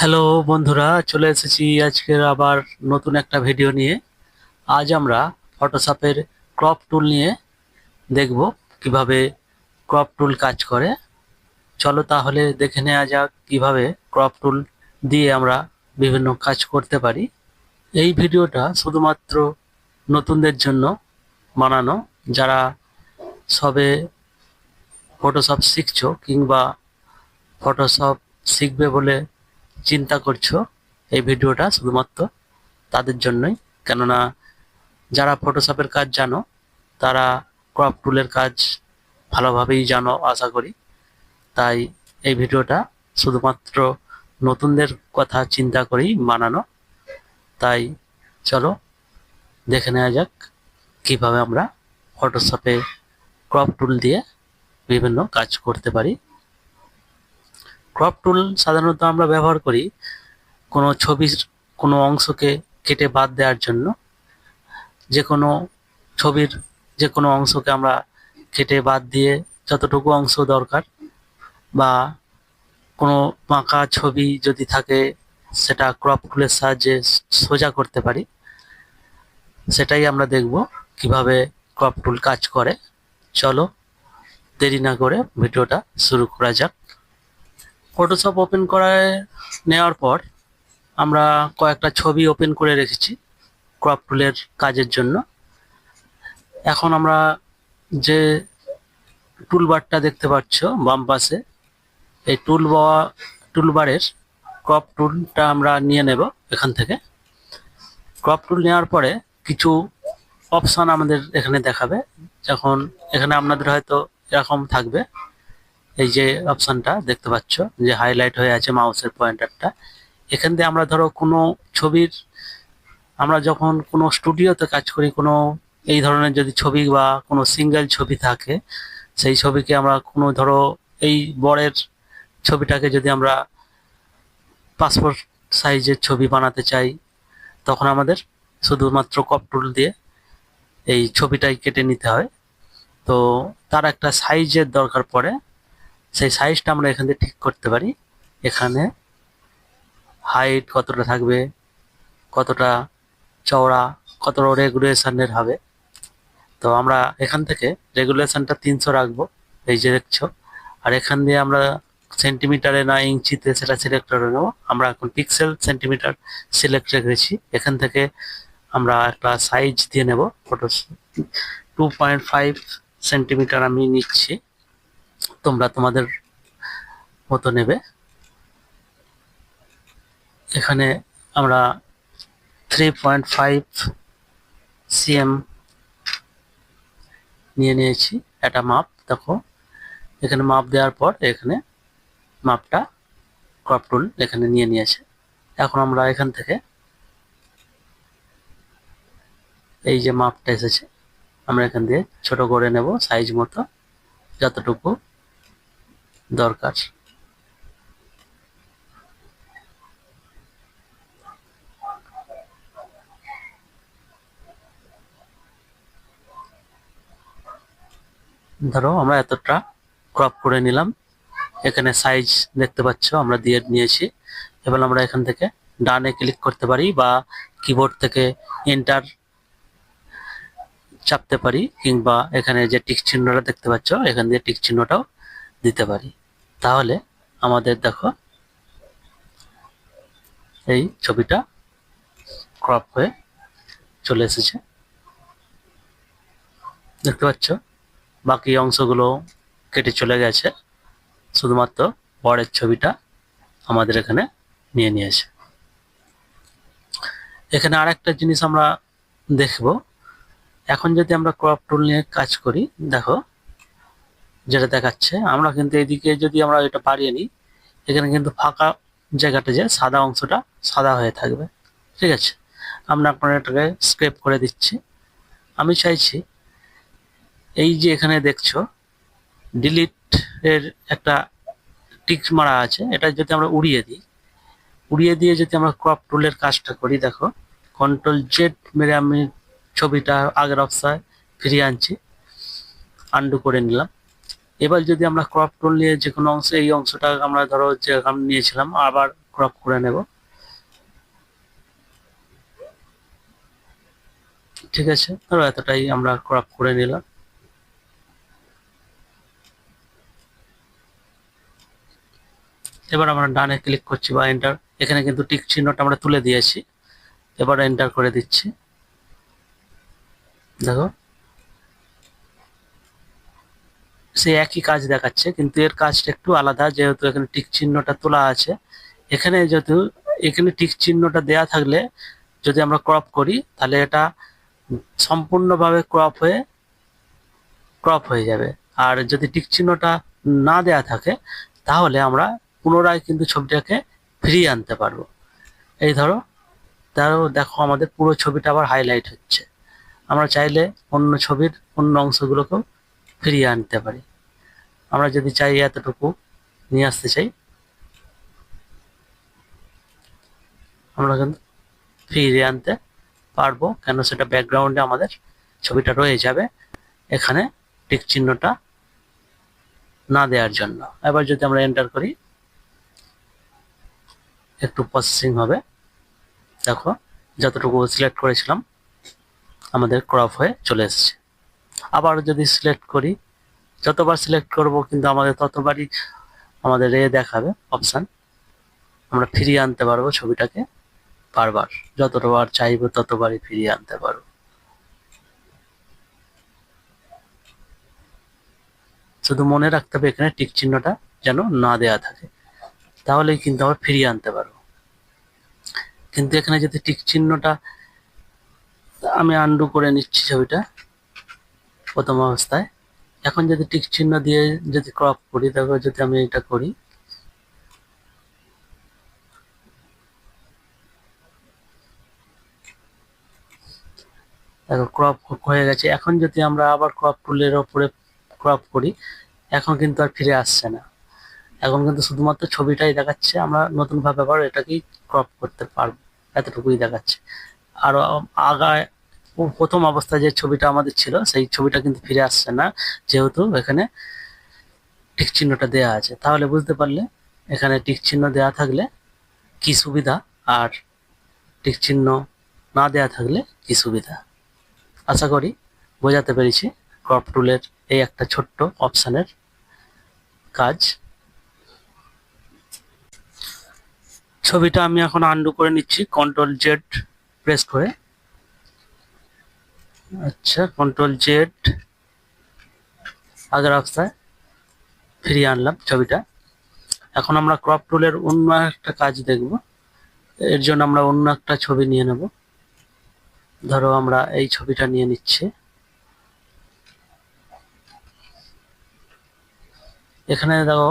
Hello বন্ধুরা, চলে এসেছি আজকের আবার নতুন একটা ভিডিও নিয়ে। আজ আমরা ফটোশপের ক্রপ টুল নিয়ে দেখব কীভাবে ক্রপ টুল কাজ করে। চলো তাহলে দেখে নেওয়া যাক কীভাবে ক্রপ টুল দিয়ে আমরা বিভিন্ন কাজ করতে পারি। এই ভিডিওটা শুধুমাত্র নতুনদের জন্য বানানো। যারা সবে ফটোশপ শিখছো কিংবা ফটোশপ শিখবে বলে চিন্তা করছ এই ভিডিওটা শুধুমাত্র তাদের জন্যই? কেননা যারা ফটোশপের কাজ জানো, তারা ক্রপ টুলের কাজ ভালোভাবেই জানো, আশা করি। তাই এই ভিডিওটা শুধুমাত্র নতুনদের কথা চিন্তা করেই বানানো। তাই চলো, দেখে নেওয়া যাক কীভাবে আমরা ফটোশপে ক্রপ টুল দিয়ে বিভিন্ন কাজ করতে পারি। ক্রপ টুল সাধারণত আমরা ব্যবহার করি কোনো ছবির কোনো অংশকে কেটে বাদ দেওয়ার জন্য। যে কোনো ছবির যে কোনো অংশকে আমরা কেটে বাদ দিয়ে যতটুকু অংশ দরকার বা কোনো বাঁকা ছবি যদি থাকে সেটা ক্রপ টুলের সাহায্যে সোজা করতে পারি। সেটাই আমরা দেখব কীভাবে ক্রপ টুল কাজ করে। চলো দেরি না করে ভিডিওটা শুরু করা যাক। ফটোশপ ওপেন করায় নেওয়ার পর আমরা কয়েকটা ছবি ওপেন করে রেখেছি ক্রপ টুলের কাজের জন্য। এখন আমরা যে টুল টুলবারটা দেখতে পাচ্ছ বাম পাশে, এই টুল টুলবারের ক্রপ টুলটা আমরা নিয়ে নেব এখান থেকে। ক্রপ টুল নেওয়ার পরে কিছু অপশন আমাদের এখানে দেখাবে। যখন এখানে আপনাদের হয়তো এরকম থাকবে। এই যে অপশনটা দেখতে পাচ্ছ, যে হাইলাইট হয়ে আছে মাউসের পয়েন্টারটা এখান দিয়ে আমরা ধরো কোনো ছবির, আমরা যখন কোনো স্টুডিওতে কাজ করি, কোনো এই ধরনের যদি ছবি বা কোনো সিঙ্গেল ছবি থাকে, সেই ছবিকে আমরা কোনো ধরো এই বরের ছবিটাকে যদি আমরা পাসপোর্ট সাইজের ছবি বানাতে চাই, তখন আমাদের শুধুমাত্র কপ টুল দিয়ে এই ছবিটাই কেটে নিতে হয়। তো তার একটা সাইজের দরকার পড়ে। সেই সাইজটা আমরা এখান থেকে ঠিক করতে পারি। এখানে হাইট কতটা থাকবে, কতটা চওড়া, কতটা রেগুলেশনের হবে। তো আমরা এখান থেকে রেগুলেশনটা তিনশো রাখব, এই যে দেখছ। আর এখান দিয়ে আমরা সেন্টিমিটারে না ইঞ্চিতে সেটা সিলেক্ট করে নেব। আমরা এখন পিক্সেল সেন্টিমিটার সিলেক্ট রেখেছি। এখান থেকে আমরা একটা সাইজ দিয়ে নেব। Photo two point five centimetre আমি নিচ্ছি। তোমরা তোমাদের মতো নেবে। এখানে আমরা থ্রি পয়েন্ট ফাইভ সিএম নিয়ে নিয়েছি। একটা মাপ, দেখো। এখানে মাপ দেওয়ার পর এখানে মাপটা ক্রপ টুল এখানে নিয়ে নিয়েছে। এখন আমরা এখান থেকে এই যে মাপটা এসেছে, আমরা এখান দিয়ে ছোট করে নেব সাইজ মতো, যতটুকু দরকার। ধরো, আমরা এতটা ক্রপ করে নিলাম। এখানে সাইজ দেখতে পাচ্ছ, আমরা দিয়ে নিয়েছি। এবার আমরা এখান থেকে ডানে ক্লিক করতে পারি বা কিবোর্ড থেকে এন্টার চাপতে পারি কিংবা এখানে যে টিক চিহ্নটা দেখতে পাচ্ছ, এখান দিয়ে টিক চিহ্নটাও দিতে পারি। তাহলে আমাদের দেখো এই ছবিটা ক্রপ হয়ে চলে এসেছে। দেখতে পাচ্ছ? বাকি অংশগুলো কেটে চলে গেছে। শুধুমাত্র বরের ছবিটা আমাদের এখানে নিয়ে নিয়েছে। এখানে আরেকটা জিনিস আমরা দেখব। এখন যদি আমরা ক্রপ টুল নিয়ে কাজ করি, দেখো যেটা দেখাচ্ছে, আমরা কিন্তু এদিকে যদি আমরা এটা বাড়িয়ে নিই, এখানে কিন্তু ফাঁকা জায়গাটা যে সাদা অংশটা সাদা হয়ে থাকবে। ঠিক আছে? আমরা আপনার এটাকে স্ক্রেপ করে দিচ্ছি। আমি চাইছি এই যে এখানে দেখছ ডিলিট এর একটা টিক মারা আছে। এটা যদি আমরা উড়িয়ে দিই, উড়িয়ে দিয়ে যদি আমরা ক্রপ টুলের কাজটা করি, দেখো কন্ট্রোল জেড মেরে আমি ছবিটা আগের অবস্থায় ফিরিয়ে আনছি। আন্ডু করে নিলাম। এবার যদি আমরা ক্রপ টুল নিয়ে যে কোনো অংশে, এই অংশটা আমরা ধরো যে নিয়েছিলাম, আবার ক্রপ করে নেব। ঠিক আছে? ধরো এতটাই আমরা ক্রপ করে নিলাম। এবার আমরা ডানে ক্লিক করছি বা এন্টার এখানে কিন্তু টিক চিহ্নটা আমরা তুলে দিয়েছি। এবার এন্টার করে দিচ্ছি। দেখো। সে একই কাজ দেখাচ্ছে, কিন্তু এর কাজটা একটু আলাদা, যেহেতু এখানে টিক চিহ্নটা তোলা আছে। এখানে যেহেতু, এখানে টিক চিহ্নটা দেয়া থাকলে যদি আমরা ক্রপ করি, তাহলে এটা সম্পূর্ণভাবে ক্রপ হয়ে ক্রপ হয়ে যাবে। আর যদি টিক চিহ্নটা না দেয়া থাকে, তাহলে আমরা পুনরায় কিন্তু ছবিটাকে ফিরিয়ে আনতে পারব। এই ধরো ধরো দেখো আমাদের পুরো ছবিটা আবার হাইলাইট হচ্ছে। আমরা চাইলে অন্য ছবির অন্য অংশগুলোকেও ফিরিয়ে আনতে পারি। আমরা যদি চাই এতটুকু নিয়ে আসতে চাই, আমরা কিন্তু ফিরিয়ে আনতে পারব কেন সেটা ব্যাকগ্রাউন্ডে আমাদের ছবিটা রয়ে যাবে এখানে টিক চিহ্নটা না দেওয়ার জন্য। এবার যদি আমরা এন্টার করি, একটু প্রসেসিং হবে। দেখো, যতটুকু সিলেক্ট করেছিলাম, আমাদের ক্রপ হয়ে চলে এসেছে। আবার যদি সিলেক্ট করি, যতবার সিলেক্ট করব কিন্তু আমাদের ততবারই আমাদের এ দেখাবে অপশান আমরা ফিরিয়ে আনতে পারব ছবিটাকে বারবার। যতবার চাইব ততবারই ফিরিয়ে আনতে পারব। শুধু মনে রাখতে হবে এখানে টিক চিহ্নটা যেন না দেয়া থাকে। তাহলেই কিন্তু আমরা ফিরিয়ে আনতে পারব। কিন্তু এখানে যদি টিক চিহ্নটা আমি আন্ডু করে নিচ্ছি ছবিটা প্রথম অবস্থায়। এখন যদি টিক চিহ্ন দিয়ে যদি ক্রপ করি, তারপর যদি আমি এটা করি, দেখো ক্রপ হয়ে গেছে। এখন যদি আমরা আবার ক্রপ টুলের ওপরে ক্রপ করি, এখন কিন্তু আর ফিরে আসছে না। এখন কিন্তু শুধুমাত্র ছবিটাই দেখাচ্ছে, আমরা নতুনভাবে আবার এটাকেই ক্রপ করতে পারব, এতটুকুই দেখাচ্ছে। আরও আগায় প্রথম অবস্থায় যে ছবিটা আমাদের ছিল, সেই ছবিটা কিন্তু ফিরে আসছে না, যেহেতু এখানে টিক চিহ্নটা দেয়া আছে। তাহলে বুঝতে পারলে এখানে টিক চিহ্ন দেয়া থাকলে কি সুবিধা আর টিক চিহ্ন না দেয়া থাকলে কি সুবিধা? আশা করি বোঝাতে পেরেছি ক্রপ টুলের এই একটা ছোট্ট অপশানের কাজ। ছবিটা আমি এখন আন্ডু করে নিচ্ছি কন্ট্রোল জেড প্রেস করে। আচ্ছা কন্ট্রোল জেড আগের অবস্থায় ফিরিয়ে আনলাম ছবিটা। এখন আমরা ক্রপ টুলের অন্য একটা কাজ দেখব। এর জন্য আমরা অন্য একটা ছবি নিয়ে নেব। ধরো আমরা এই ছবিটা নিয়ে নিচ্ছি। এখানে দেখো,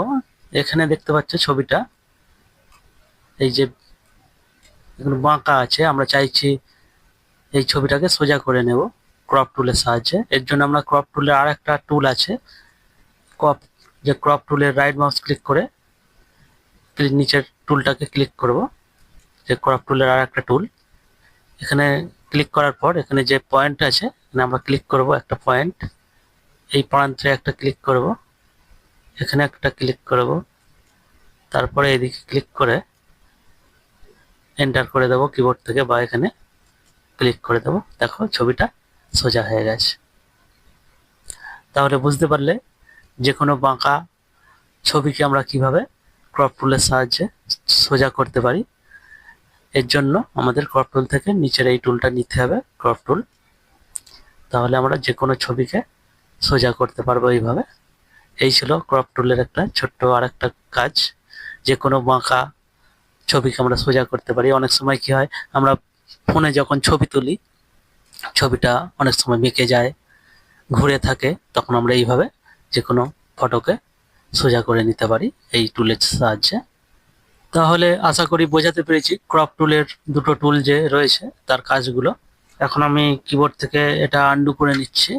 এখানে দেখতে পাচ্ছ ছবিটা। এই যে বাঁকা আছে, আমরা চাইছি এই ছবিটাকে সোজা করে নেব। ক্রপ টুলের সাহায্যে। এর জন্য আমরা ক্রপ টুলের আর একটা টুল আছে। ক্রপ যে ক্রপ টুলের রাইট মাউস ক্লিক করে নিচের টুলটাকে ক্লিক করব। যে ক্রপ টুলের আর একটা টুল এখানে ক্লিক করার পর এখানে যে পয়েন্ট আছে, এখানে আমরা ক্লিক করব একটা পয়েন্ট এই প্রান্তে একটা ক্লিক করব। এখানে একটা ক্লিক করব। তারপরে এদিকে ক্লিক করে এন্টার করে দেবো কিবোর্ড থেকে বা এখানে ক্লিক করে দেবো। দেখো ছবিটা সোজা হয়ে গেছে। তাহলে বুঝতে পারলে যে কোনো বাঁকা ছবিকে আমরা কীভাবে ক্রপ টুলের সাহায্যে সোজা করতে পারি, এর জন্য আমাদের ক্রপ টুল থেকে নিচের এই টুলটা নিতে হবে ক্রপ টুল তাহলে আমরা যে কোনো ছবিকে সোজা করতে পারব এইভাবে। এই ছিল ক্রপ টুলের একটা ছোট্ট আর একটা কাজ। যে কোনো বাঁকা ছবিকে আমরা সোজা করতে পারি। অনেক সময় কি হয়, আমরা ফোনে যখন ছবি তুলি ছবিটা অনেক সময় বেঁকে যায়, ঘুরে থাকে, তখন আমরা এইভাবে যে কোনো ফটোকে সোজা করে নিতে পারি এই টুলের সাহায্যে। তাহলে আশা করি বোঝাতে পেরেছি ক্রপ টুলের দুটো টুল যে রয়েছে, তার কাজগুলো। এখন আমি কিবোর্ড থেকে এটা আন্ডু করে নিচ্ছি।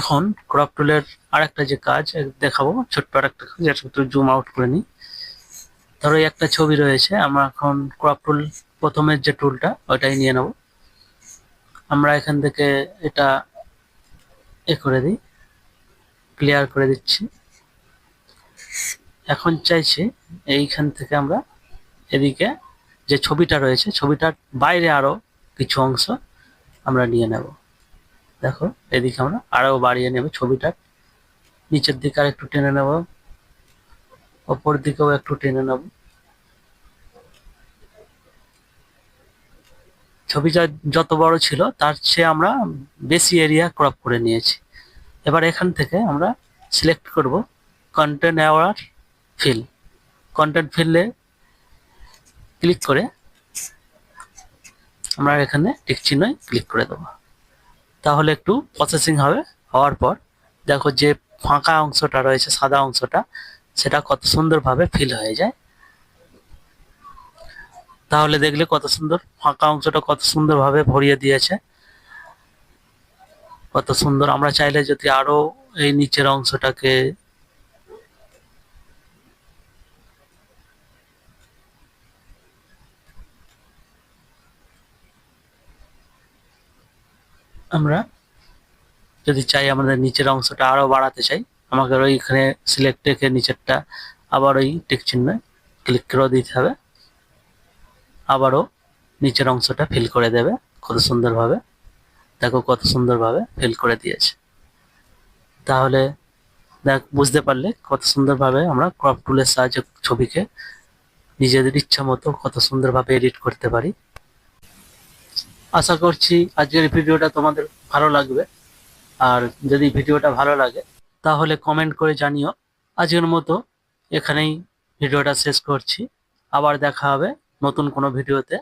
এখন ক্রপ টুলের আরেকটা যে কাজ দেখাবো, ছোট্ট আরেকটা কাজ একটু জুম আউট করে নিই। ধরো একটা ছবি রয়েছে, আমরা এখন ক্রপ টুল প্রথমের যে টুলটা ওইটাই নিয়ে নেব। আমরা এখান থেকে এটা এ করে দিই ক্লিয়ার করে দিচ্ছি। এখন চাইছি এইখান থেকে আমরা এদিকে যে ছবিটা রয়েছে, ছবিটার বাইরে আরও কিছু অংশ আমরা নিয়ে নেব। দেখো, এদিকে আমরা আরও বাড়িয়ে নেব ছবিটার। নিচের দিকে আর একটু টেনে নেব, ওপর দিকেও একটু টেনে নেব। ছবিটা যত বড় ছিল, তার চেয়ে আমরা বেশি এরিয়া ক্রপ করে নিয়েছি। এবার এখান থেকে আমরা সিলেক্ট করব কন্টেন্ট অ্যাওয়ার ফিল কন্টেন্ট ফিল্ডে ক্লিক করে আমরা এখানে টিক চিহ্নয় ক্লিক করে দেবো। তাহলে একটু প্রসেসিং হবে, হওয়ার পর দেখো যে ফাঁকা অংশটা রয়েছে, সাদা অংশটা, সেটা কত সুন্দরভাবে ফিল হয়ে যায়। তাহলে দেখলে কত সুন্দর, ফাঁকা অংশটা কত সুন্দরভাবে ভরিয়ে দিয়েছে। কত সুন্দর, আমরা চাইলে যদি আরও এই নিচের অংশটাকে আমরা যদি চাই আমাদের নিচের অংশটা আরও বাড়াতে চাই, আমাকে ওইখানে সিলেক্ট রেখে নিচেরটা আবার ওই টিক চিহ্নে ক্লিক করে দিতে হবে। আবারও নিচের অংশটা ফিল করে দেবে। কত সুন্দরভাবে। দেখো কত সুন্দরভাবে ফিল করে দিয়েছে। তাহলে দেখ, বুঝতে পারলে কত সুন্দরভাবে আমরা ক্রপ টুলের সাহায্যে ছবিকে নিজেদের ইচ্ছা মতো কত সুন্দরভাবে এডিট করতে পারি। আশা করছি আজকের ভিডিওটা তোমাদের ভালো লাগবে। আর যদি ভিডিওটা ভালো লাগে, তাহলে কমেন্ট করে জানিও। আজকের মতো এখানেই ভিডিওটা শেষ করছি। আবার দেখা হবে নতুন কোনো ভিডিওতে।